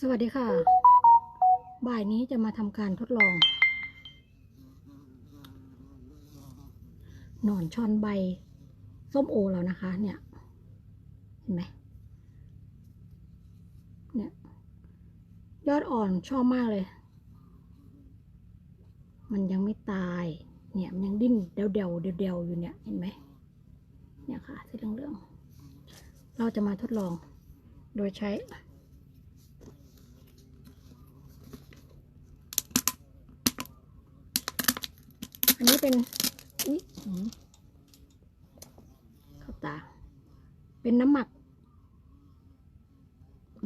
สวัสดีค่ะ บ่ายนี้จะมาทำการทดลอง หนอนชอนใบ ส้มโอแล้วนะคะ เนี่ย เห็นไหมเนี่ย ยอดอ่อนชอบมากเลย มันยังไม่ตาย เนี่ย มันยังดิ้นเดวเดวเดวเดวๆอยู่เนี่ย เห็นไหม เนี่ยค่ะสีเหลืองๆเราจะมาทดลอง โดยใช้ อันนี้เป็นอุ๊ยเข้าตา เป็นน้ำหมัก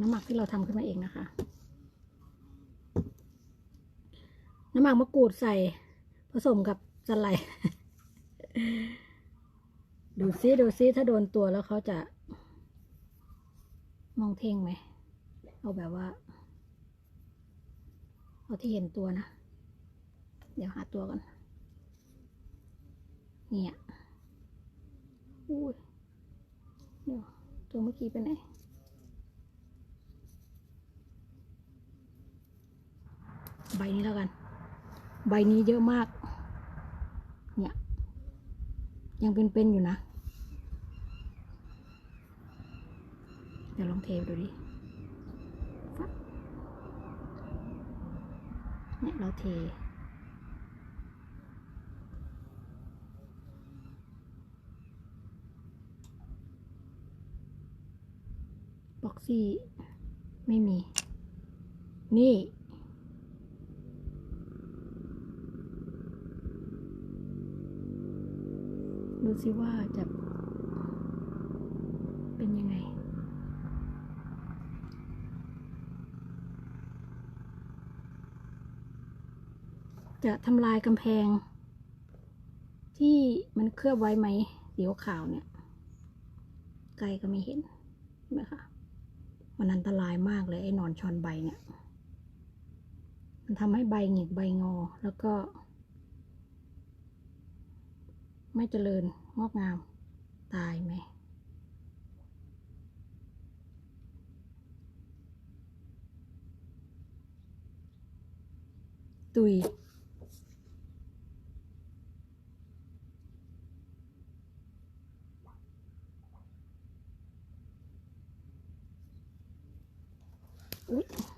น้ำหมักที่เราทำขึ้นมาเองนะคะ น้ำหมักมะกรูดใส่ผสมกับสไลด์ดูซิดูซิถ้าโดนตัวแล้วเขาจะมองเท่งไหม เอาแบบว่า เอาที่เห็นตัวนะ เดี๋ยวหาตัวก่อน เนี่ยอุ้ยเดี๋ยวตัวเมื่อกี้ไปไหนใบนี้แล้วกัน ใบนี้เยอะมาก เนี่ย ยังเป็นๆอยู่นะ เดี๋ยวลองเทดูดิเนี่ยเราเท บ็อกซี่ ไม่มี นี่ ดูสิว่าจะเป็นยังไง จะทำลายกำแพง ที่มันเคลือบไว้ไหมสีขาวเนี่ย ไกลก็ไม่เห็นเห็นไหมคะ มันอันตรายมากเลยไอ้นอนชอนใบเนี่ย มันทำให้ใบหงิกใบงอ แล้วก็ ไม่เจริญงอกงาม ตายไหม ตุย Oops.